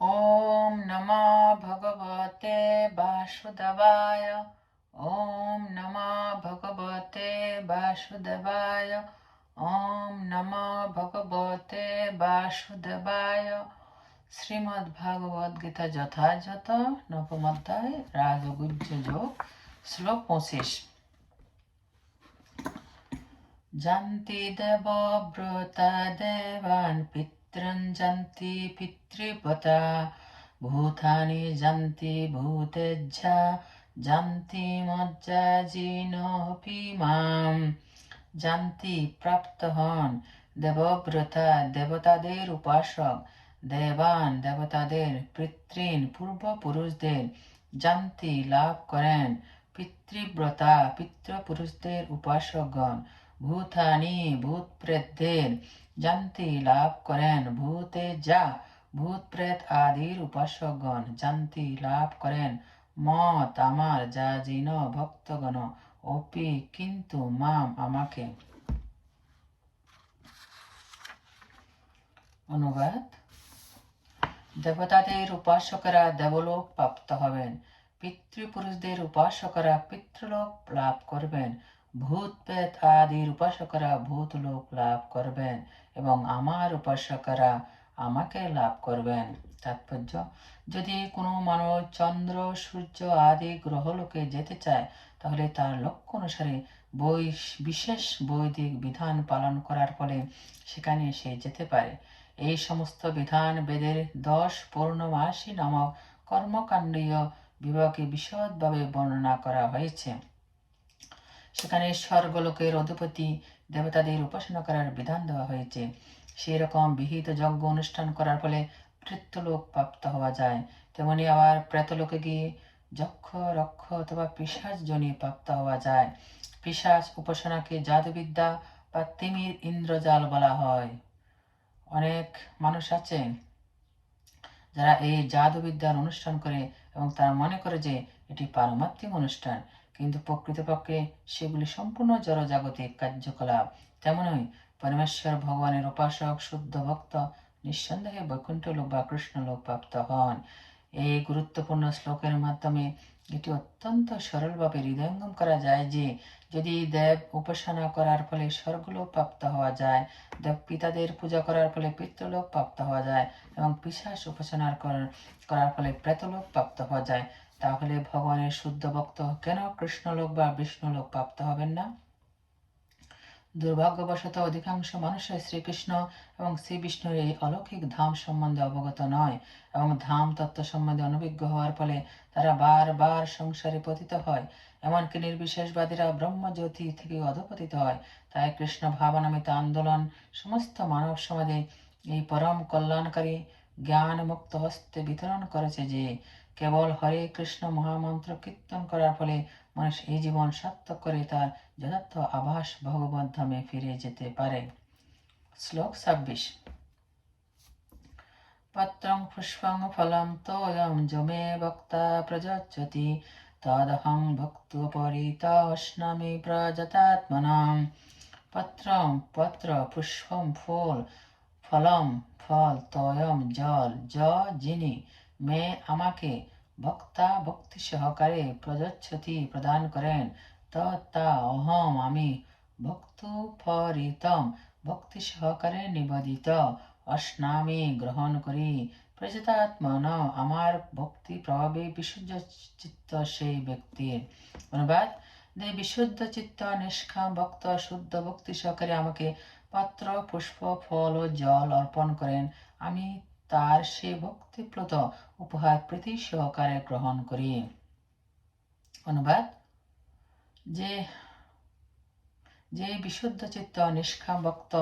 ॐ नमो भगवते वासुदेवाय ॐ नमो भगवते वासुदेवाय ॐ नमो भगवते বাসুদেবায় শ্রীমদ্ ভাগবত গীতা যথাযথ নবম অধ্যায় রাজগুজ্জ যোগ শ্লোক পঁচিশ জান্তি দেবব্রতা দেবান পিতৃন জান্তি পিতৃপতা ভূতানি জান্তি ভূতেজ্জা জান্তি মজ্জাজিনোপি মাম জান্তি প্রাপ্ত হন দেবব্রতা দেবতাদের উপাসক দেবান দেবতাদের পিতৃন পূর্বপুরুষদের জান্তি লাভ করেন পিতৃব্রতা পিতৃপুরুষদের উপাসকগণ ভূতানি ভূত প্রেতদের জান্তি লাভ করেন ভূতে যা ভূত প্রেত আদির উপাসকগণ জান্তি লাভ করেন মত আমার যা জিন ভক্তগণ অপি কিন্তু মাম আমাকে অনুবাদ দেবতাদের উপাসকরা দেবলোক প্রাপ্ত হবেন পিতৃপুরুষদের উপাসকরা পিতৃলোক লাভ করবেন ভূত প্রেত আদির উপাসকরা ভূতলোক লাভ করবেন এবং আমার উপাসকরা আমাকে লাভ করবেন। তাৎপর্য, যদি কোনো মানুষ চন্দ্র, সূর্য আদি গ্রহলোকে যেতে চায়, তাহলে তার লক্ষ্য অনুসারে বৈ, বিশেষ বৈদিক বিধান পালন করার ফলে সেখানে সে যেতে পারে। এই সমস্ত বিধান বেদের দশ পূর্ণমাসী নামক কর্মকাণ্ডীয় বিভাগে বিশদভাবে বর্ণনা করা হয়েছে। সেখানে স্বর্গলোকের অধিপতি দেবতাদের উপাসনা করার বিধান দেওয়া হয়েছে। সেই রকম বিহিত যজ্ঞ অনুষ্ঠান করার ফলে পৃথ্যলোক প্রাপ্ত হওয়া যায়। তেমনি আবার প্রেতলোকে গিয়ে যক্ষ, রক্ষ অথবা পিসাজ জনি প্রাপ্ত হওয়া যায়। পিসাজ উপাসনাকে জাদুবিদ্যা বা তিমির ইন্দ্রজাল বলা হয়। অনেক মানুষ আছে যারা এই জাদুবিদ্যার অনুষ্ঠান করে এবং তারা মনে করে যে এটি পারমাত্মিক অনুষ্ঠান। কিন্তু প্রকৃতপক্ষে সেগুলি সম্পূর্ণ জড়জাগতিক কার্যকলাপ। তেমনই পরমেশ্বর ভগবানের উপাসক, শুদ্ধ ভক্ত, নিঃসন্দেহে বৈকুণ্ঠ লোক বা কৃষ্ণ লোক প্রাপ্ত হন। এই গুরুত্বপূর্ণ শ্লোকের মাধ্যমে এটি অত্যন্ত সরলভাবে হৃদয়ঙ্গম করা যায় যে, যদি দেব উপাসনা করার ফলে স্বর্গলোক প্রাপ্ত হওয়া যায়, দেব পিতাদের পূজা করার ফলে পিতৃলোক প্রাপ্ত হওয়া যায় এবং পিসাস উপাসনার করার ফলে প্রেতলোক প্রাপ্ত হওয়া যায়। তাহলে ভগবানের শুদ্ধ ভক্ত কেন কৃষ্ণলোক বা বিষ্ণুলোক প্রাপ্ত হবেন না? দুর্ভাগ্যবশত অধিকাংশ মানুষের শ্রীকৃষ্ণ এবং শ্রী বিষ্ণুর এই অলৌকিক ধাম সম্বন্ধে অবগত নয় এবং ধাম তত্ত্ব সম্বন্ধে অনভিজ্ঞ হওয়ার ফলে তারা বারবার সংসারে পতিত হয়। এমনকি নির্বিশেষবাদীরা ব্রহ্মজ্যোতি থেকে অধপতিত হয়। তাই কৃষ্ণ ভাবনামিত আন্দোলন, সমস্ত মানব সমাজে এই পরম কল্যাণকারী জ্ঞান মুক্ত হস্তে বিতরণ করেছে যে, কেবল হরে কৃষ্ণ মহামন্ত্র কীর্তন করার ফলে মানুষ এই জীবন সার্থক করে তার যথার্থ আভাস ভগবত ফিরে যেতে পারে। শ্লোক ছাব্বিশ। পত্রং পুষ্পং ফলম তোয়ম জমে বক্তা প্রযচ্ছতি তদহং ভক্ত ভক্তোপরিতস্নামি প্রযতাত্মনাম পত্রম পত্র পুষ্পম ফুল ফলম, ফল, তয়ম, জল, জ যিনি মে, আমাকে বক্তা, ভক্তি সহকারে প্রযচ্ছতি প্রদান করেন। ত, তা, অহম, আমি ভক্তোপরিতম, ভক্তি সহকারে নিবেদিত অস্নামি গ্রহণ করি। প্রজতাত্মন, আমার ভক্তি প্রভাবে বিশুদ্ধ চিত্ত সেই ব্যক্তির। অনুবাদ যে বিশুদ্ধ চিত্ত, নিষ্কাম ভক্ত, শুদ্ধ ভক্তি সহকারে আমাকে পাত্র, পুষ্প, ফল ও জল অর্পণ করেন। আমি তার সে ভক্তিপ্লত উপহার প্রীতি সহকারে গ্রহণ করি। অনুবাদ, যে যে বিশুদ্ধ চিত্ত নিষ্কাম ভক্ত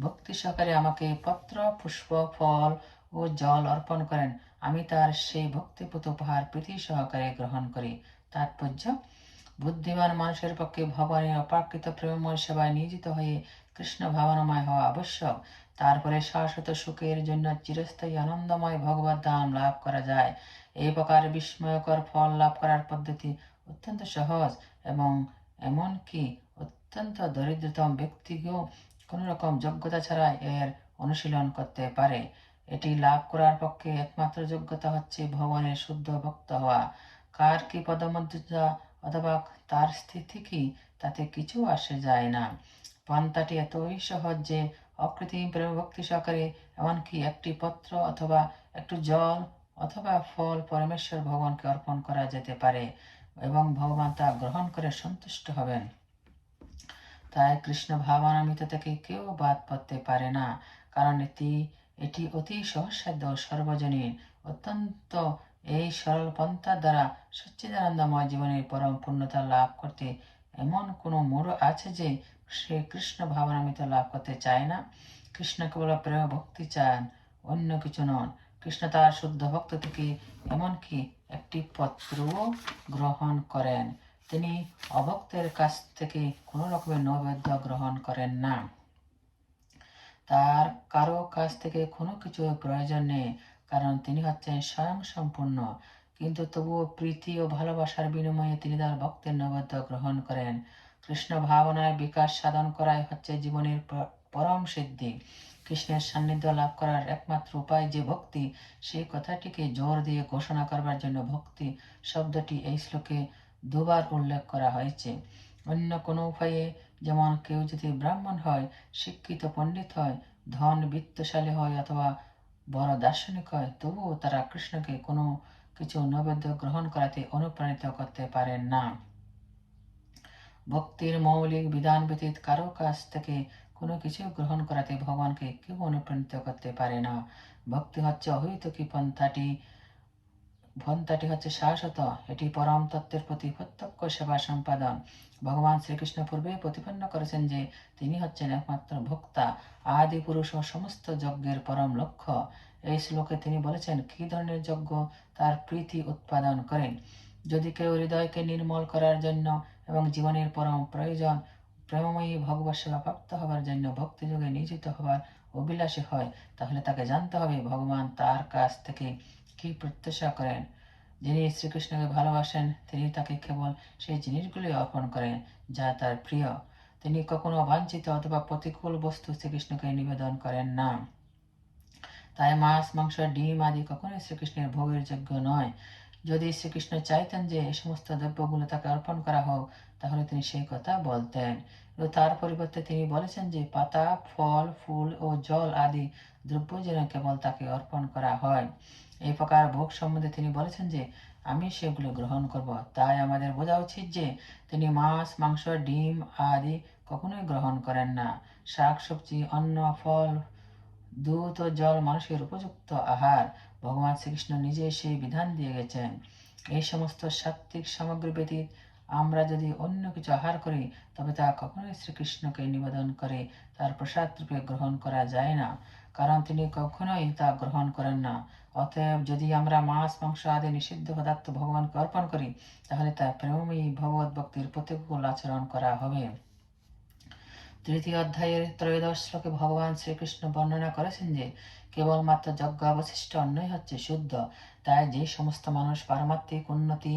ভক্তি সহকারে আমাকে পত্র, পুষ্প, ফল ও জল অর্পণ করেন, আমি তার সেই ভক্তিপুত উপহার প্রীতি সহকারে গ্রহণ করি। তাৎপর্য, বুদ্ধিমান মানুষের পক্ষে ভগবানের অপাকৃত প্রেমময় সেবায় নিয়োজিত হয়ে কৃষ্ণ ভাবনাময় হওয়া আবশ্যক। তারপরে শাশ্বত সুখের জন্য চিরস্থায়ী আনন্দময় ভগবত ধাম লাভ করা যায়। এই প্রকার বিস্ময়কর ফল লাভ করার পদ্ধতি অত্যন্ত সহজ এবং এমনকি অত্যন্ত দরিদ্রতম ব্যক্তিকেও কোনো রকম যোগ্যতা ছাড়াই এর অনুশীলন করতে পারে। এটি লাভ করার পক্ষে একমাত্র যোগ্যতা হচ্ছে ভগবানের শুদ্ধ ভক্ত হওয়া। কার কি পদমর্যাদা অথবা তার স্থিতি কি তাতে কিছু আসে যায় না। পন্থাটি এতই সহজ যে অকৃত্রিম প্রেম ভক্তি সহকারে, এমনকি একটি পত্র অথবা একটু জল অথবা ফল পরমেশ্বর ভগবানকে অর্পণ করা যেতে পারে এবং ভগবান তা গ্রহণ করে সন্তুষ্ট হবেন। তাই কৃষ্ণ ভাবনামিত থেকে কেউ বাদ পড়তে পারে না, কারণ এটি এটি অতি সহজসাধ্য ও সর্বজনীন, অত্যন্ত এই সরল পন্থার দ্বারা সচ্চিদানন্দময় জীবনের পরম পূর্ণতা লাভ করতে এমন কোনো মোড় আছে যে সে কৃষ্ণ ভাবনামিত লাভ করতে চায় না। কৃষ্ণ কেবল প্রেম ভক্তি চান, অন্য কিছু নন। কৃষ্ণ তার শুদ্ধ ভক্ত থেকে এমনকি একটি পত্রও গ্রহণ করেন। তিনি অভক্তের কাছ থেকে কোনো রকমের নৈবেদ্য গ্রহণ করেন না। তার কারও কাছ থেকে কোনো কিছু প্রয়োজন নেই, কারণ তিনি হচ্ছেন স্বয়ং সম্পূর্ণ কিন্তু তবুও প্রীতি ও ভালোবাসার বিনিময়ে তিনি তার ভক্তের নৈবেদ্য গ্রহণ করেন। কৃষ্ণ ভাবনায় বিকাশ সাধন করাই হচ্ছে জীবনের পরম সিদ্ধি। কৃষ্ণের সান্নিধ্য লাভ করার একমাত্র উপায় যে ভক্তি, সেই কথাটিকে জোর দিয়ে ঘোষণা করবার জন্য ভক্তি শব্দটি এই শ্লোকে দুবার উল্লেখ করা হয়েছে। অন্য কোনো উপায়ে যেমন কেউ যদি ব্রাহ্মণ হয়, শিক্ষিত পণ্ডিত হয়, ধন বিত্তশালী হয় অথবা বড় দার্শনিক হয়, তবুও তারা কৃষ্ণকে কোনো কিছু নৈবেদ্য গ্রহণ করাতে অনুপ্রাণিত করতে পারেন না। ভক্তির মৌলিক বিধান ব্যতীত কারও কাছ থেকে কোনো কিছু গ্রহণ করাতে ভগবানকে কেউ অনুপ্রাণিত করতে পারে না। ভক্তি হচ্ছে অহৈতুকী পন্থাটি? পন্থাটি হচ্ছে শাশ্বত, এটি পরম তত্ত্বের প্রতি প্রত্যক্ষ সেবা সম্পাদন। ভগবান শ্রীকৃষ্ণ পূর্বে প্রতিপন্ন করেছেন যে তিনি হচ্ছেন একমাত্র ভোক্তা, আদি পুরুষ ও সমস্ত যজ্ঞের পরম লক্ষ্য। এই শ্লোকে তিনি বলেছেন, কি ধরনের যজ্ঞ? তার প্রীতি উৎপাদন করেন। যদি কেউ হৃদয়কে নির্মল করার জন্য এবং জীবনের পরম প্রয়োজন। প্রেমময়ী ভগবত প্রাপ্ত হবার জন্য ভক্তিযোগে নিয়োজিত হবার অভিলাষী হয়। তাহলে তাকে জানতে হবে ভগবান তার কাছ থেকে কি প্রত্যাশা করেন। যিনি শ্রীকৃষ্ণকে ভালোবাসেন, তিনি তাকে কেবল সেই জিনিসগুলি অর্পণ করেন যা তার প্রিয়। তিনি কখনো বাঞ্ছিত অথবা প্রতিকূল বস্তু শ্রীকৃষ্ণকে নিবেদন করেন না। তাই মাছ, মাংস, ডিম আদি কখনোই শ্রীকৃষ্ণের ভোগের যোগ্য নয়। যদি শ্রীকৃষ্ণ চাইতেন যে এই সমস্ত দ্রব্যগুলো তাকে অর্পণ করা হোক, তাহলে তিনি সেই কথা বলতেন। তার পরিবর্তে তিনি বলেছেন যে পাতা, ফল, ফুল ও জল আদি দ্রব্য যেন কেবল তাকে অর্পণ করা হয়। এই প্রকার ভোগ সম্বন্ধে তিনি বলেছেন যে, আমি সেগুলো গ্রহণ করব। তাই আমাদের বোঝা উচিত যে, তিনি মাছ, মাংস, ডিম আদি কখনোই গ্রহণ করেন না। শাক, সবজি, অন্ন, ফল, দুধ ও জল মানুষের উপযুক্ত আহার। ভগবান শ্রীকৃষ্ণ নিজে সেই বিধান দিয়ে গেছেন। এই সমস্ত সাত্ত্বিক সামগ্রী ব্যতীত আমরা যদি অন্য কিছু আহার করি, তবে তা কখনোই শ্রীকৃষ্ণকে নিবেদন করে তার প্রসাদ রূপে গ্রহণ করা যায় না, কারণ তিনি কখনোই তা গ্রহণ করেন না। অতএব যদি আমরা মাছ, মাংস আদি নিষিদ্ধ পদার্থ ভগবানকে অর্পণ করি, তাহলে তা প্রেমময়ী ভগবত ভক্তির প্রতিকূল আচরণ করা হবে। তৃতীয় অধ্যায়ের ত্রয়োদশ শ্লোকে ভগবান শ্রীকৃষ্ণ বর্ণনা করেছেন যে কেবলমাত্র যজ্ঞ অবশিষ্ট, অন্যই হচ্ছে শুদ্ধ। তাই যে সমস্ত মানুষ পারমাত্মিক উন্নতি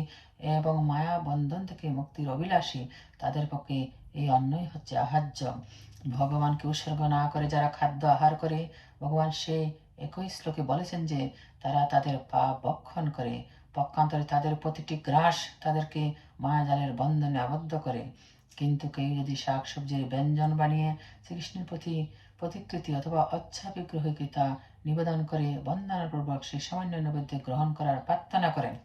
এবং মায়া বন্ধন থেকে মুক্তির অভিলাষী, তাদের পক্ষে এই অন্নই হচ্ছে আহার্য ভগবানকে উৎসর্গ না করে যারা খাদ্য আহার করে, ভগবান সেই একই শ্লোকে বলেছেন যে, তারা তাদের পা বক্ষণ করে। পক্ষান্তরে তাদের প্রতিটি গ্রাস তাদেরকে মায়াজালের বন্ধনে আবদ্ধ করে। কিন্তু কেউ যদি শাক সবজির ব্যঞ্জন বানিয়ে শ্রীকৃষ্ণের প্রতি প্রতিকৃতি অথবা অচ্ছা বিগ্রহকে তা নিবেদন করে বন্দনাপূর্বক সেই সামান্য নৈবেদ্য গ্রহণ করার প্রার্থনা করেন।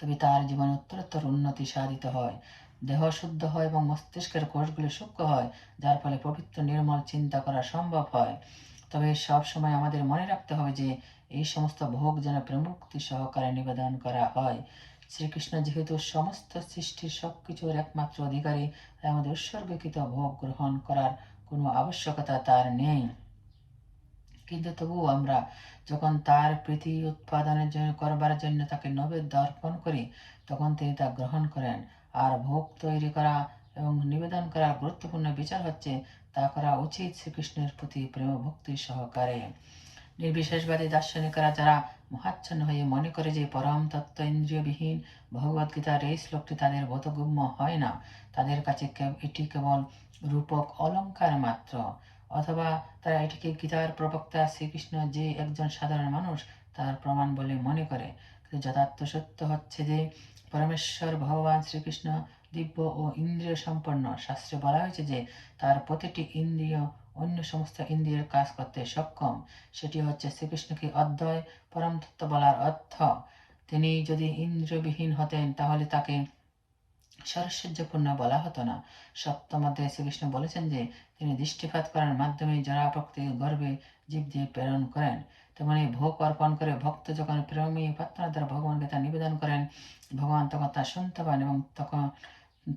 তবে তার জীবনে উত্তরোত্তর উন্নতি সাধিত হয়। দেহ শুদ্ধ হয় এবং মস্তিষ্কের কোষগুলি সূক্ষ্ম হয়, যার ফলে পবিত্র নির্মল চিন্তা করা সম্ভব হয়। তবে সব সময় আমাদের মনে রাখতে হবে যে, এই সমস্ত ভোগ যেন প্রেমুক্তি সহকারে নিবেদন করা হয়। শ্রীকৃষ্ণ যেহেতু সমস্ত সৃষ্টির সবকিছুর একমাত্র অধিকারী, তাই আমাদের উৎসর্গকৃত ভোগ গ্রহণ করার কোনো আবশ্যকতা তার নেই। কিন্তু তবুও আমরা যখন তার প্রীতি উৎপাদনের জন্য করবার জন্য তাকে নৈবেদ্য অর্পণ করি, তখন তিনি তা গ্রহণ করেন। আর ভোগ তৈরি করা এবং নিবেদন করার গুরুত্বপূর্ণ বিচার হচ্ছে তা করা উচিত শ্রীকৃষ্ণের প্রতি প্রেম ভক্তি সহকারে। নির্বিশেষবাদী দার্শনিকরা যারা মহাচ্ছন্ন হয়ে মনে করে যে পরম তত্ত্ব ইন্দ্রিয়বিহীন ভগবত গীতার এই শ্লোকটি তাদের বোধগম্য হয় না, তাদের কাছে এটি কেবল রূপক অলংকার মাত্র, অথবা তারা এটিকে গীতার প্রবক্তা শ্রীকৃষ্ণ যে একজন সাধারণ মানুষ তার প্রমাণ বলে মনে করে। কিন্তু যথার্থ সত্য হচ্ছে যে পরমেশ্বর, ভগবান শ্রীকৃষ্ণ, দিব্য ও ইন্দ্রিয় সম্পন্ন শাস্ত্রে বলা হয়েছে যে তার প্রতিটি ইন্দ্রিয় অন্য সমস্ত ইন্দ্রিয়ের কাজ করতে সক্ষম। সেটি হচ্ছে শ্রীকৃষ্ণকে অধ্যয় পরম তত্ত্ব বলার অর্থ, তিনি যদি ইন্দ্রিয়বিহীন হতেন তাহলে তাকে সরস্বর্যপূর্ণ বলা হতো না। সপ্তম অধ্যায়ে শ্রীকৃষ্ণ বলেছেন যে, তিনি দৃষ্টিপাত করার মাধ্যমে জরা প্রকৃতি গর্বে জীব দিয়ে প্রেরণ করেন। তেমনি ভোগ অর্পণ করে ভক্ত যখন প্রেমী প্রার্থনা দ্বারা ভগবানকে তা নিবেদন করেন, ভগবান তখন তা শুনতে পান এবং তখন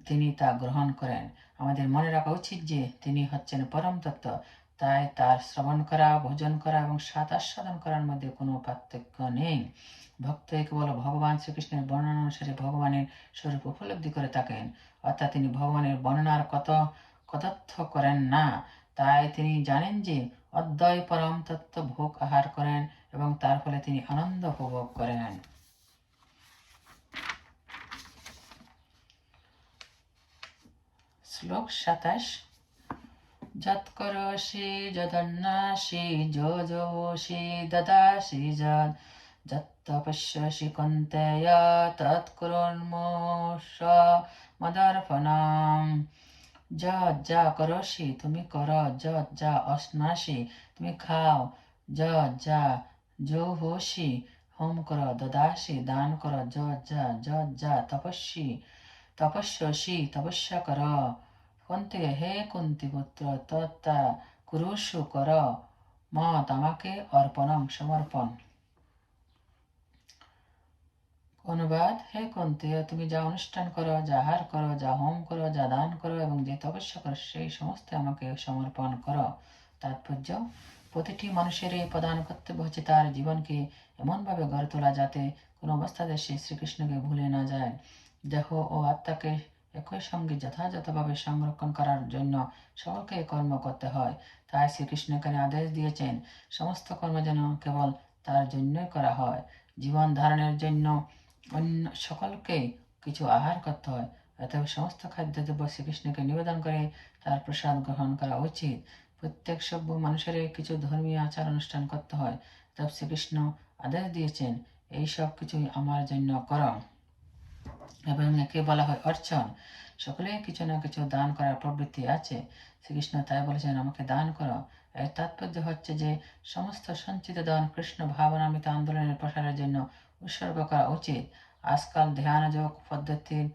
তিনি তা গ্রহণ করেন। আমাদের মনে রাখা উচিত যে, তিনি হচ্ছেন পরম তত্ত্ব। তাই তার শ্রবণ করা, ভোজন করা এবং স্বাদ আস্বাদন করার মধ্যে কোনো পার্থক্য নেই। ভক্ত কেবল ভগবান শ্রীকৃষ্ণের বর্ণনা অনুসারে ভগবানের স্বরূপ উপলব্ধি করে থাকেন। অর্থাৎ তিনি ভগবানের বর্ণনার কত কতথ্য করেন না। তাই তিনি জানেন যে অদ্বয় পরম তত্ত্ব ভোগ আহার করেন এবং তার ফলে তিনি আনন্দ উপভোগ করেন। শ্লোক সাতাশ যৎকরোষি যদন্নাসি যো যোষি দদাসি যদ যত্তপশ্যসি কন্তেয় তৎকুরুন্মোষ মদর্পণাম। যা যা করসি তুমি করো যা যা অশ্নাসি তুমি খাও। যা যা যো হোম করো, দদাসি দান করো য যা য যা তপস্বী তপস্যসি তপস্যা কর। কুন্তি হে কুন্তি পুত্র তত্তা কুরুষু কর মত আমাকে অর্পণম সমর্পণ অনুবাদ হে কুন্তি তুমি যা অনুষ্ঠান করো যা হার করো যা হোম করো যা দান করো এবং যে তপস্যা করো সেই সমস্ত আমাকে সমর্পণ করো তাৎপর্য প্রতিটি মানুষের এই প্রধান কর্তব্য হচ্ছে তার জীবনকে এমনভাবে গড়ে তোলা যাতে কোনো অবস্থাতে সে শ্রীকৃষ্ণকে ভুলে না যায় দেহ ও আত্মাকে একই সঙ্গে যথাযথভাবে সংরক্ষণ করার জন্য সকলকে কর্ম করতে হয়। তাই শ্রীকৃষ্ণ এখানে আদেশ দিয়েছেন, সমস্ত কর্ম যেন কেবল তার জন্যই করা হয়। জীবন ধারণের জন্য অন্য সকলকে কিছু আহার করতে হয়। অতএব সমস্ত খাদ্যদ্রব্য শ্রীকৃষ্ণকে নিবেদন করে তার প্রসাদ গ্রহণ করা উচিত। প্রত্যেক সভ্য মানুষের কিছু ধর্মীয় আচার অনুষ্ঠান করতে হয়। তব শ্রীকৃষ্ণ আদেশ দিয়েছেন, এই সব কিছুই আমার জন্য করো। এবং একে বলা হয় অর্চন। সকলে কিছু না কিছু দান করার প্রবৃত্তি আছে। শ্রীকৃষ্ণ তাই বলেছেন, আমাকে দান করো। এর তাৎপর্য হচ্ছে যে, সমস্ত সঞ্চিত দান কৃষ্ণ ভাবনামিত আন্দোলনের প্রসারের জন্য উৎসর্গ করা উচিত। আজকাল ধ্যান যোগ পদ্ধতির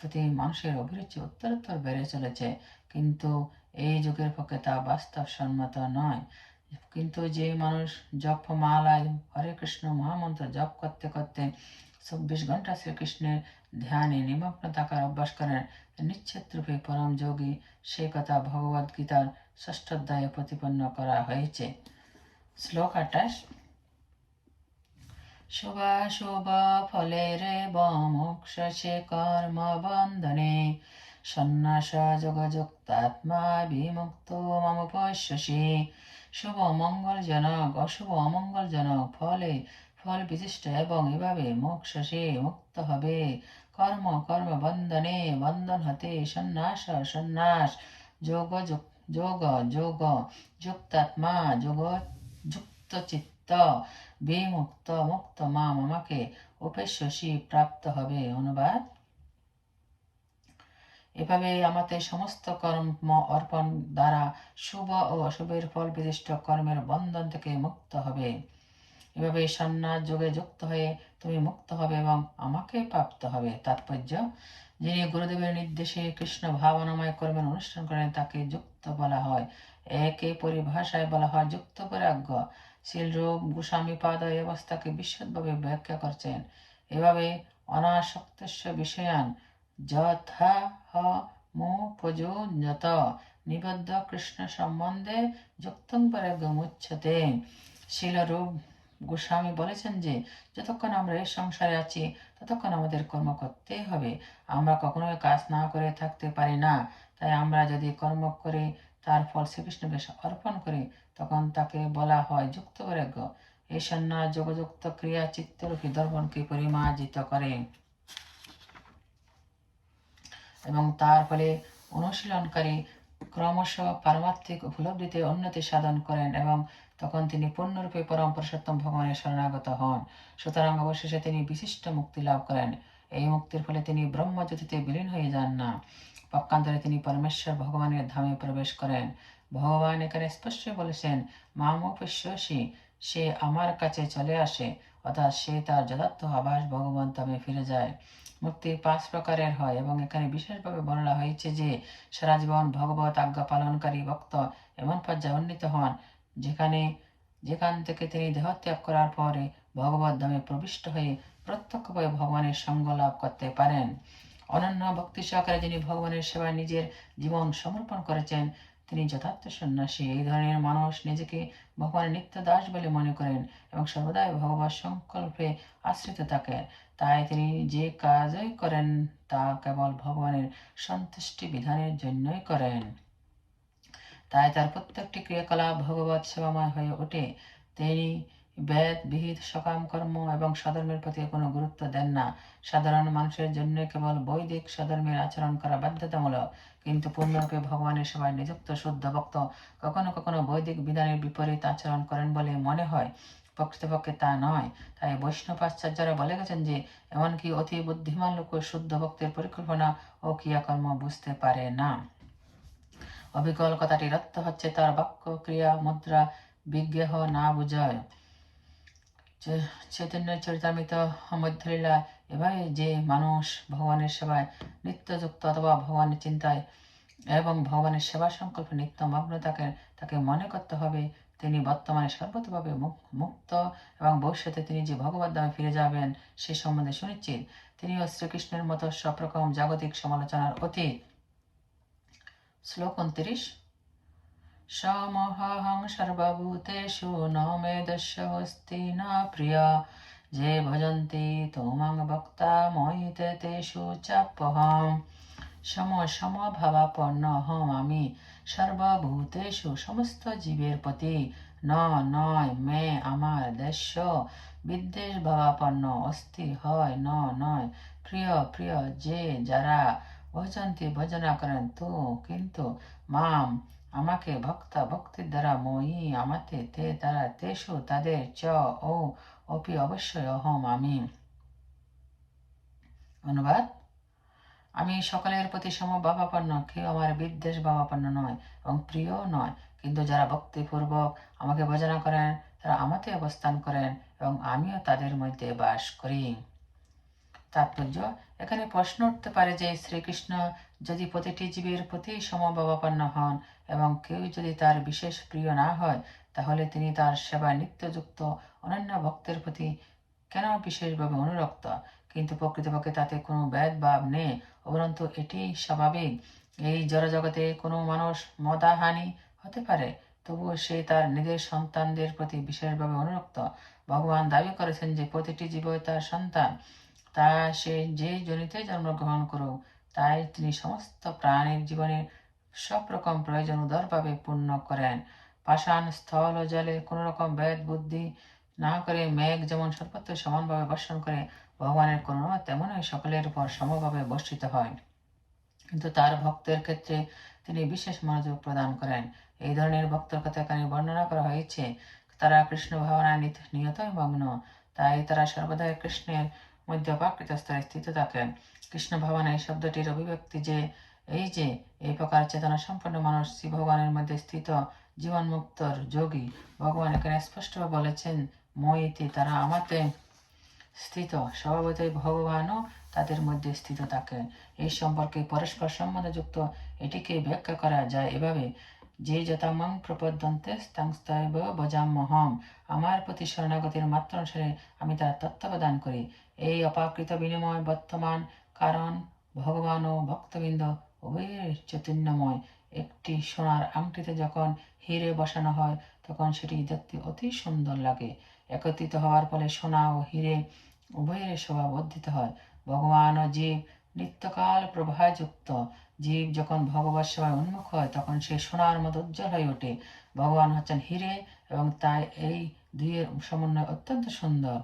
প্রতি মানুষের অভিরুচি উত্তরোত্তর বেড়ে চলেছে। কিন্তু এই যুগের পক্ষে তা বাস্তবসম্মত নয়। কিন্তু যে মানুষ জপ মালায় হরে কৃষ্ণ, মহামন্ত্র জপ করতে করতে চব্বিশ ঘণ্টা শ্রীকৃষ্ণের ধ্যানে নিমগ্ন থাকার অভ্যাস করেন। নিশ্চিত রূপে পরম যোগী সে কথা ভগবদ গীতার ষষ্ঠ অধ্যায়ে প্রতিপন্ন করা হয়েছে। শ্লোক আঠাশ। শুভাশুভ ফলের মোক্ষ সে কর্ম বন্ধনে। সন্ন্যাস যোগযুক্তাত্মা বিমুক্ত, মম পশ্যসি। শুভ মঙ্গলজনক অশুভ অমঙ্গলজনক ফলে, ফল বিশিষ্ট এবং এভাবে মোক্ষ সে মুক্ত হবে। কর্ম কর্ম বন্ধনে বন্ধন হতে সন্ন্যাস সন্ন্যাস, যোগ যোগ যোগ, যুক্তাত্মা, যোগ যুক্ত চিত্ত বিমুক্ত, মুক্ত মা, মামাকে উপেশ্বসী প্রাপ্ত হবে। অনুবাদ এভাবে আমাদের সমস্ত কর্ম অর্পণ দ্বারা শুভ ও অশুভের ফল বিশিষ্ট কর্মের বন্ধন থেকে মুক্ত হবে। এভাবে সন্ন্যাস যোগে যুক্ত হয়ে তুমি মুক্ত হবে এবং আমাকে প্রাপ্ত হবে। তাৎপর্য, যিনি গুরুদেবের নির্দেশে কৃষ্ণ ভাবনাময় কর্মের অনুষ্ঠান করেন, তাকে যুক্ত বলা হয়। একে পরিভাষায় বলা হয় যুক্ত বৈরাগ্য। শিলরূপ গোস্বামী পাদ এই অবস্থাকে বিশদভাবে ব্যাখ্যা করছেন। এভাবে অনাসক্তস্য বিষয়ান যথা হ মু প্রযোজ্যত নিবদ্ধ কৃষ্ণ সম্বন্ধে যুক্তং পরাগমুচ্ছতে শিলরূপ গোস্বামী বলেছেন যে, যতক্ষণ আমরা এই সংসারে আছি, ততক্ষণ আমাদের কর্ম করতে হবে। আমরা কখনোই কাজ না করে থাকতে পারি না। তাই আমরা যদি কর্ম করে, তার ফল শ্রীকৃষ্ণকে অর্পণ করি, তখন তাকে বলা হয় যুক্ত এই সন্ন্যাস যোগযুক্ত ক্রিয়া চিত্তরূপী দর্পণকে পরিমার্জিত করে? এবং তার ফলে অনুশীলনকারী ক্রমশ পারমার্থিক উপলব্ধিতে উন্নতি সাধন করেন এবং তখন তিনি পূর্ণরূপে পরম পুরুষোত্তম ভগবানের শরণাগত হন। সুতরাং অবশেষে তিনি বিশিষ্ট মুক্তি লাভ করেন। এই মুক্তির ফলে তিনি ব্রহ্মজ্যোতিতে বিলীন হয়ে যান না। পক্ষান্তরে তিনি পরমেশ্বর ভগবানের ধামে প্রবেশ করেন। ভগবান এখানে স্পষ্ট বলেছেন মামোপস্যসী সে আমার কাছে চলে আসে। অর্থাৎ সে তার যথার্থ আবাস ভগবান ধামে ফিরে যায়। মুক্তি পাঁচ প্রকারের হয় এবং এখানে বিশেষভাবে বলা হয়েছে যে সারা জীবন ভগবত আজ্ঞা পালনকারী ভক্ত এমন পর্যায়ে উন্নীত হন যেখানে, যেখান থেকে তিনি দেহত্যাগ করার পরে ভগবত ধামে প্রবিষ্ট হয়ে প্রত্যক্ষভাবে ভগবানের সঙ্গ লাভ করতে পারেন। অনন্য ভক্তি সহকারে যিনি ভগবানের সেবায় নিজের জীবন সমর্পণ করেছেন তিনি যথার্থ সন্ন্যাসী। এই ধরনের মানুষ নিজেকে ভগবানের নিত্য দাস বলে মনে করেন এবং সর্বদাই ভগবান সংকল্পে আশ্রিত থাকেন। তাই তিনি যে কাজই করেন, তা কেবল ভগবানের সন্তুষ্টি বিধানের জন্যই করেন। তাই তার প্রত্যেকটি ক্রিয়াকলাপ ভগবত সেবাময় হয়ে ওঠে। তিনি বেদ, বিহিত, সকাম, কর্ম এবং সধর্মের প্রতি কোনো গুরুত্ব দেন না। সাধারণ মানুষের জন্য কেবল বৈদিক সধর্মের আচরণ করা বাধ্যতামূলক। কিন্তু পূর্ণরূপে ভগবানের সেবায় নিযুক্ত শুদ্ধ ভক্ত কখনো কখনো বৈদিক বিধানের বিপরীত আচরণ করেন বলে মনে হয়। প্রকৃতপক্ষে তা নয়। তাই বৈষ্ণব আচার্যরা বলে গেছেন যে, এমনকি অতি বুদ্ধিমান লোক শুদ্ধ ভক্তের পরিকল্পনা ও ক্রিয়াকর্ম বুঝতে পারে না। অবিকল কথাটির অর্থ হচ্ছে তার বাক্য, ক্রিয়া, মুদ্রা, বিজ্ঞেহ, না বুঝায়। চৈতন্য চরিতামিত মধ্যলীলা এভাবে যে মানুষ ভগবানের সেবায় নিত্যযুক্ত অথবা ভগবানের চিন্তায় এবং ভগবানের সেবা সংকল্পে নিত্য মগ্ন তাকে তাকে মনে করতে হবে, তিনি বর্তমানে সর্বতভাবে মুক্ত এবং ভবিষ্যতে তিনি যে ভগবত দামে ফিরে যাবেন সে সম্বন্ধে সুনিশ্চিত। তিনিও শ্রীকৃষ্ণের মতো সব রকম জাগতিক সমালোচনার অতীত। শ্লোক উনত্রিশ। সমহং সর্বভূতেষু ন মে দস্যস্তি না প্রিয়া। যে ভজন্তি তোমাং ভক্তা মহিতে তেষু চাপহম সম সম সমভাবাপন্ন হম আমি সর্বভূতেষু সমস্ত জীবের প্রতি। ন নয় মে আমার দেশ বিদ্বেষ ভাবাপন্ন অস্থি হয়। ন নয় প্রিয় প্রিয় যে যারা ভজন্তি ভজনা করেন তো কিন্তু মাম আমাকে ভক্তা ভক্তির দ্বারা মই আমাতে তে তারা তেসু তাদের চ ও অপি অবশ্যই অহম আমি অনুবাদ আমি সকলের প্রতি সমভাবাপন্ন কেউ আমার বিদ্বেষ ভাবাপন্ন নয় এবং প্রিয় নয়, কিন্তু যারা ভক্তিপূর্বক আমাকে ভজনা করেন, তারা আমাতে অবস্থান করেন এবং আমিও তাদের মধ্যে বাস করি। তাৎপর্য, এখানে প্রশ্ন উঠতে পারে যে শ্রীকৃষ্ণ যদি প্রতিটি জীবের প্রতি সমভাবাপন্ন হন এবং কেউ যদি তার বিশেষ প্রিয় না হয় তাহলে তিনি তার সেবায় নিত্যযুক্ত অনন্য ভক্তের প্রতি কেন বিশেষভাবে অনুরক্ত? কিন্তু প্রকৃতপক্ষে তাতে কোনো ভাব নেই। উপরন্তু এটি স্বাভাবিক। এই জড়জগতে কোনো মানুষ মদাহানি হতে পারে, তবুও সে তার নিজের সন্তানদের প্রতি বিশেষভাবে অনুরক্ত। ভগবান দাবি করেছেন যে প্রতিটি জীবই তার সন্তান। তা সে যে জনিতে জন্মগ্রহণ করুক, তাই তিনি সমস্ত প্রাণীর জীবনের সব রকম প্রয়োজন উদারভাবে পূর্ণ করেন। পাষাণ স্থল ও জলে কোনো রকম ভেদ বুদ্ধি না করে মেঘ যেমন সর্বত্র সমানভাবে বর্ষণ করে, ভগবানের করুণা তেমনই সকলের উপর সমভাবে বর্ষিত হয়। কিন্তু তার ভক্তের ক্ষেত্রে তিনি বিশেষ মনোযোগ প্রদান করেন। এই ধরনের ভক্তের কথা এখানে বর্ণনা করা হয়েছে। তারা কৃষ্ণ ভাবনায় নিয়তই মগ্ন। তাই তারা সর্বদাই কৃষ্ণের মধ্যে অপাকৃত স্তরে স্থিত থাকেন। কৃষ্ণ ভাবনা এই শব্দটির অভিব্যক্তি যে, এই যে, এই প্রকার চেতনা সম্পন্ন মানুষ শ্রী ভগবানের মধ্যে স্থিত জীবন মুক্তর যোগী ভগবান এখানে স্পষ্টভাবে বলেছেন, মইতে তারা আমাতে স্থিত। স্বভাবতই ভগবানও তাদের মধ্যে স্থিত থাকেন। এই সম্পর্কে পরস্পর সম্বন্ধযুক্ত এটিকে ব্যাখ্যা করা যায় এভাবে, যে যথামং প্রপদ্যন্তে স্তাংস্তৈব বজাম্যহম আমার প্রতি শরণাগতির মাত্র অনুসারে আমি তার তত্ত্বাবধান করি। এই অপাকৃত বিনিময় বর্তমান কারণ ভগবান ও ভক্তবৃন্দ উভয়ের চৈতন্যময় একটি সোনার আংটিতে যখন হিরে বসানো হয়, তখন সেটি দেখতে অতি সুন্দর লাগে। একত্রিত হওয়ার ফলে সোনা ও হিরে উভয়ের স্বভাব বর্ধিত হয়। ভগবান ও জীব নিত্যকাল প্রবাহযুক্ত। জীব যখন ভগবত সেবায় উন্মুখ হয়, তখন সে সোনার মতো উজ্জ্বল হয়ে ওঠে। ভগবান হচ্ছেন হিরে এবং তাই এই দুইয়ের সমন্বয় অত্যন্ত সুন্দর।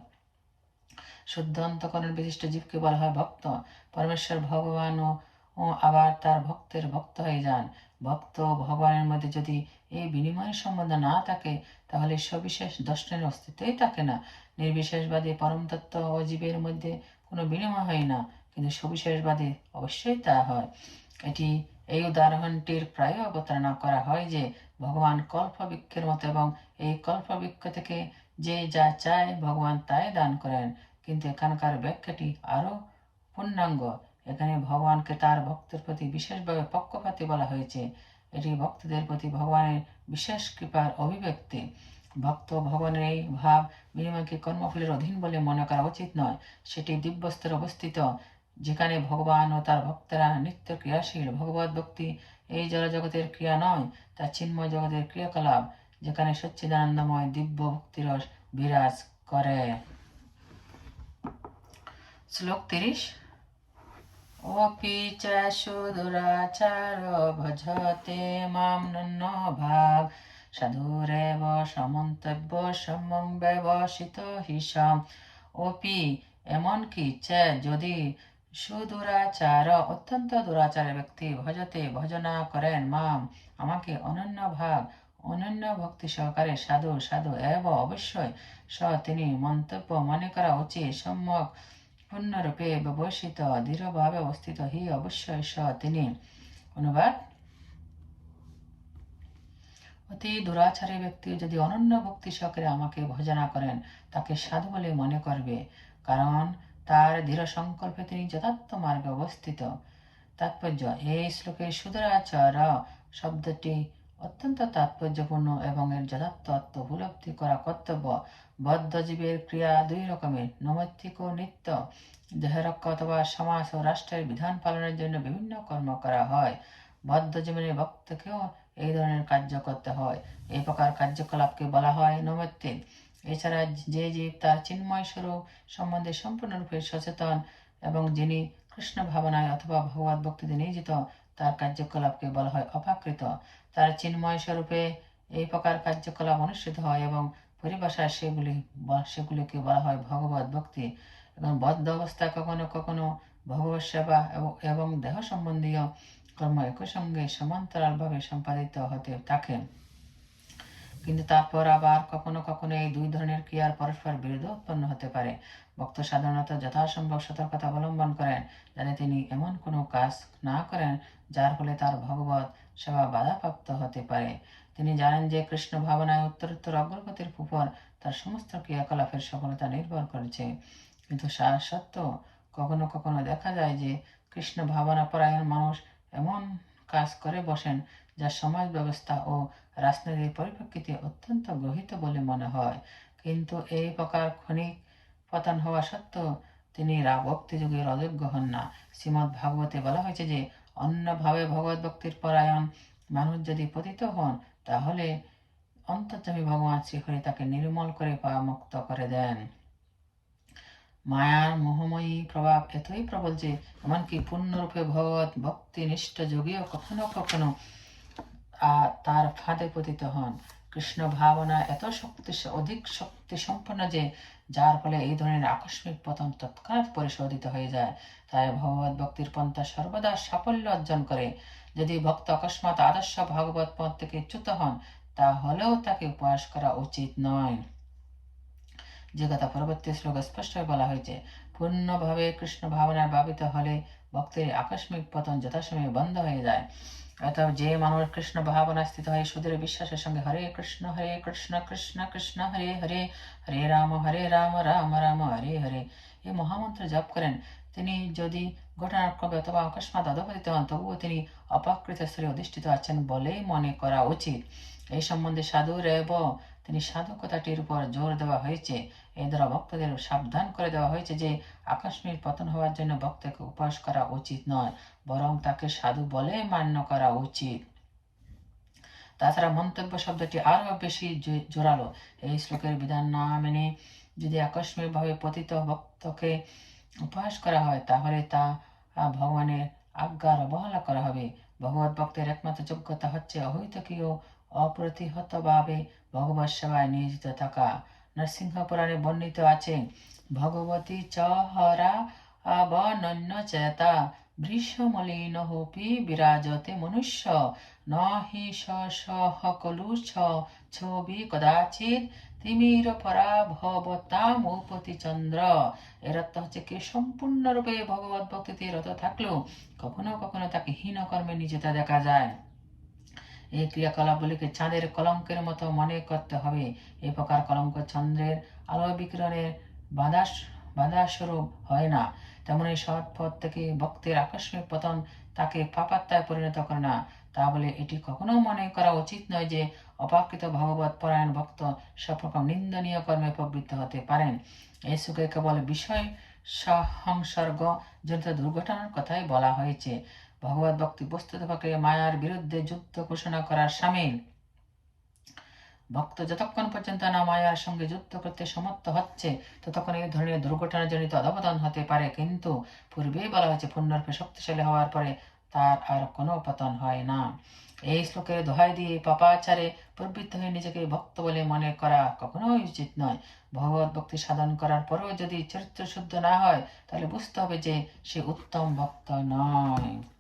শুদ্ধ অন্তকরণ বিশিষ্ট জীবকে বলা হয় ভক্ত। পরমেশ্বর ভগবান ও আবার তার ভক্তের ভক্ত হয়ে যান। ভক্ত ভগবানের মধ্যে যদি এই বিনিময়ের সম্বন্ধ না থাকে, তাহলে সবিশেষ দর্শনের অস্তিত্বই থাকে না। নির্বিশেষবাদী পরম তত্ত্ব ও জীবের মধ্যে কোনো বিনিময় হয় না, কিন্তু সবিশেষবাদী অবশ্যই তা হয়। এটি এই উদাহরণটির প্রায় অবতারণা করা হয় যে, ভগবান কল্পবৃক্ষের মতো এবং এই কল্পবৃক্ষ থেকে যে যা চায়, ভগবান তাই দান করেন। কিন্তু এখানকার ব্যাখ্যাটি আরও পূর্ণাঙ্গ। এখানে ভগবানকে তার ভক্তের প্রতি বিশেষভাবে পক্ষপাতী বলা হয়েছে। এটি ভক্তদের প্রতি ভগবানের বিশেষ কৃপার অভিব্যক্তি। ভক্ত ভগবানের এই ভাব বিনিময়কে কর্মফলের অধীন বলে মনে করা উচিত নয়। সেটি দিব্যস্তরে অবস্থিত, যেখানে ভগবান ও তার ভক্তরা নিত্য ক্রিয়াশীল। ভগবত ভক্তি এই জড়জগতের ক্রিয়া নয়, তা চিন্ময় জগতের ক্রিয়াকলাপ, যেখানে সচ্চিদানন্দময় দিব্য ভক্তিরস বিরাজ করে। শ্লোক তিরিশ। অপি চ সুদুরাচার ভজতে মাম নন্ন ভাগ সাধুরেব সমন্তব্য সমং ব্যবসিত হিসাম অপি এমনকি চে যদি সুদুরাচার অত্যন্ত দুরাচারের ব্যক্তি ভজতে ভজনা করেন মাম আমাকে অনন্য ভাগ অনন্য ভক্তি সহকারে সাধু সাধু, এব অবশ্যই। স, তিনি মন্তব্য মনে করা উচিত। সম্যক পূর্ণরূপে ব্যবস্থিত দৃঢ়ভাবে অবস্থিত হি অবশ্যই স তিনি অনুবাদ অতি দুরাচারী ব্যক্তি যদি অনন্য ভক্তি সহকারে আমাকে ভজনা করেন তাকে সাধু বলে মনে করবে কারণ তার দৃঢ় সংকল্পে তিনি যথার্থ মার্গে অবস্থিত তাৎপর্য এই শ্লোকে সুদরাচার শব্দটি অত্যন্ত তাৎপর্যপূর্ণ এবং এর যথার্থ অর্থ উপলব্ধি করা কর্তব্য বদ্ধজীবের ক্রিয়া দুই রকমের নৈমিত্তিক ও নিত্য। দেহরক্ষা অথবা সমাজ ও রাষ্ট্রের বিধান পালনের জন্য বিভিন্ন কর্ম করা হয়। বদ্ধ জীবনের ভক্তকেও এই ধরনের কার্য করতে হয়। এই প্রকার কার্যকলাপকে বলা হয় নৈমিত্তিক। এছাড়া যে জীব তার চিন্ময় স্বরূপ সম্বন্ধে সম্পূর্ণরূপে সচেতন এবং যিনি কৃষ্ণ ভাবনায় অথবা ভগবত ভক্তিতে নিয়োজিত, তার কার্যকলাপকে বলা হয় অপাকৃত। তার চিন্ময় স্বরূপে এই প্রকার কার্যকলাপ অনুষ্ঠিত হয় এবং পরিভাষায় সেগুলি ব- সেগুলিকে বলা হয় ভগবত ভক্তি এবং বদ্ধ অবস্থায় কখনো কখনো ভগবত সেবা এবং দেহ সম্বন্ধীয় কর্ম একই সঙ্গে সমান্তরালভাবে সম্পাদিত হতে থাকে। কিন্তু তারপর আবার কখনো কখনো এই দুই ধরনের ক্রিয়ার পরস্পর বিরোধ উৎপন্ন হতে পারে। ভক্ত সাধারণত যথাসম্ভব সতর্কতা অবলম্বন করেন যাতে তিনি এমন কোনো কাজ না করেন যার ফলে তার ভগবত সেবা বাধাপ্রাপ্ত হতে পারে। তিনি জানেন যে কৃষ্ণ ভাবনায় উত্তরোত্তর অগ্রগতির উপর তার সমস্ত ক্রিয়াকলাপের সফলতা নির্ভর করেছে। কিন্তু সত্ত্বেও কখনো কখনো দেখা যায় যে কৃষ্ণ ভাবনা পরায়ণ মানুষ এমন কাজ করে বসেন যা সমাজ ব্যবস্থা ও রাজনীতির পরিপ্রেক্ষিতে অত্যন্ত গ্রহিত বলে মনে হয়। কিন্তু এই প্রকার ক্ষণিক পতন হওয়া সত্ত্বেও তিনি রা ভক্তি যুগের অযোগ্য হন না। শ্রীমৎ ভাগবতে বলা হয়েছে যে, অন্যভাবে ভগবত ভক্তির পরায়ণ মানুষ যদি পতিত হন তাহলে অন্তর্যামী ভগবান শ্রীহরি তাকে নির্মল করে পাওয়া মুক্ত করে দেন। মায়ার মোহময়ী প্রভাব এতই প্রবল যে, এমনকি পূর্ণরূপে ভগবত ভক্তি নিষ্ঠ যোগীও কখনো কখনো তার ফাঁদে পতিত হন। কৃষ্ণ ভাবনা এত শক্তি, অধিক শক্তি সম্পন্ন যে, যার ফলে এই ধরনের আকস্মিক পতন তৎক্ষণাৎ পরিশোধিত হয়ে যায়। তাই ভগবত ভক্তির পন্থা সর্বদা সাফল্য অর্জন করে। যদি ভক্ত অকস্মাৎ আদর্শ ভাগবত পথ থেকে চ্যুত হন, তাহলেও তাকে উপহাস করা উচিত নয়। যে কথা পরবর্তী শ্লোকে স্পষ্টভাবে বলা হয়েছে, পূর্ণভাবে কৃষ্ণ ভাবনায় ভাবিত হলে ভক্তের আকস্মিক পতন যথাসময়ে বন্ধ হয়ে যায়। অর্থাৎ যে মানুষ কৃষ্ণ ভাবনা স্থিত হয়, সুদূর বিশ্বাসের সঙ্গে হরে কৃষ্ণ হরে কৃষ্ণ কৃষ্ণ কৃষ্ণ, হরে হরে হরে রাম হরে রাম রাম রাম, হরে হরে এই মহামন্ত্র জপ করেন। তিনি যদি ঘটনাক্রমে অথবা অকস্মাৎ অধপতিত হন তবুও তিনি অপাকৃত স্তরে অধিষ্ঠিত আছেন বলেই মনে করা উচিত। এই সম্বন্ধে সাধু রেব তিনি সাধু কথাটির উপর জোর দেওয়া হয়েছে। এই দ্বারা ভক্তদের সাবধান করে দেওয়া হয়েছে যে আকস্মিক পতন হওয়ার জন্য ভক্তকে উপহাস করা উচিত নয়, বরং তাকে সাধু বলে মান্য করা উচিত। তাছাড়া মন্তব্য শব্দটি আরও বেশি জোরালো। এই শ্লোকের বিধান না মেনে যদি আকস্মিকভাবে পতিত ভক্তকে উপহাস করা হয়, তাহলে তা ভগবানের আজ্ঞার অবহেলা করা হবে। ভগবত ভক্তের একমাত্র যোগ্যতা হচ্ছে অহৈতকীয়, অপ্রতিহতভাবে ভগবত সেবায় নিয়োজিত থাকা। নরসিংহ পুরাণে বর্ণিত আছে, ভগবতী চহরা হরা অবনন্য চেতা বৃষমলিন হোপি বিরাজতে মনুষ্য, ন হি স সহ কলু ছ ছবি কদাচিৎ তিমির পরাভবতাম উপতি চন্দ্র। এর অর্থ হচ্ছে কি সম্পূর্ণরূপে ভগবত ভক্তিতে রত থাকলেও কখনো কখনো তাকে হীন কর্মে নিজেতা দেখা যায়। এই ক্রিয়াকলাপগুলিকে চাঁদের কলঙ্কের মতো মনে করতে হবে। এ প্রকার কলঙ্ক চন্দ্রের আলো বিকিরণের বাধা বাধাস্বরূপ হয় না। তেমনি সৎ পথ থেকে ভক্তের আকস্মিক পতন তাকে পাপাত্মায় পরিণত করে না। তা বলে এটি কখনো মনে করা উচিত নয় যে অপাকৃত ভগবত পরায়ণ ভক্ত সব রকম নিন্দনীয় কর্মে প্রবৃত্ত হতে পারেন। এই সুখে কেবল বিষয় সংসর্গ জনিত দুর্ঘটনার কথাই বলা হয়েছে। ভগবত ভক্তি বস্তুতভাবে মায়ার বিরুদ্ধে যুদ্ধ ঘোষণা করার সামিল। ভক্ত যতক্ষণ পর্যন্ত না মায়ার সঙ্গে যুদ্ধ করতে সমর্থ হচ্ছে, ততক্ষণ এই ধরনের দুর্ঘটনা জনিত অধপতন হতে পারে। কিন্তু পূর্বেই বলা হয়েছে পুণ্যরূপে শক্তিশালী হওয়ার পরে তার আর কোনো পতন হয় না। এই শ্লোকের দোহাই দিয়ে পাপাচারে প্রবৃত্ত হয়ে নিজেকে ভক্ত বলে মনে করা কখনোই উচিত নয়। ভগবত ভক্তি সাধন করার পরেও যদি চরিত্র শুদ্ধ না হয়, তাহলে বুঝতে হবে যে সে উত্তম ভক্ত নয়।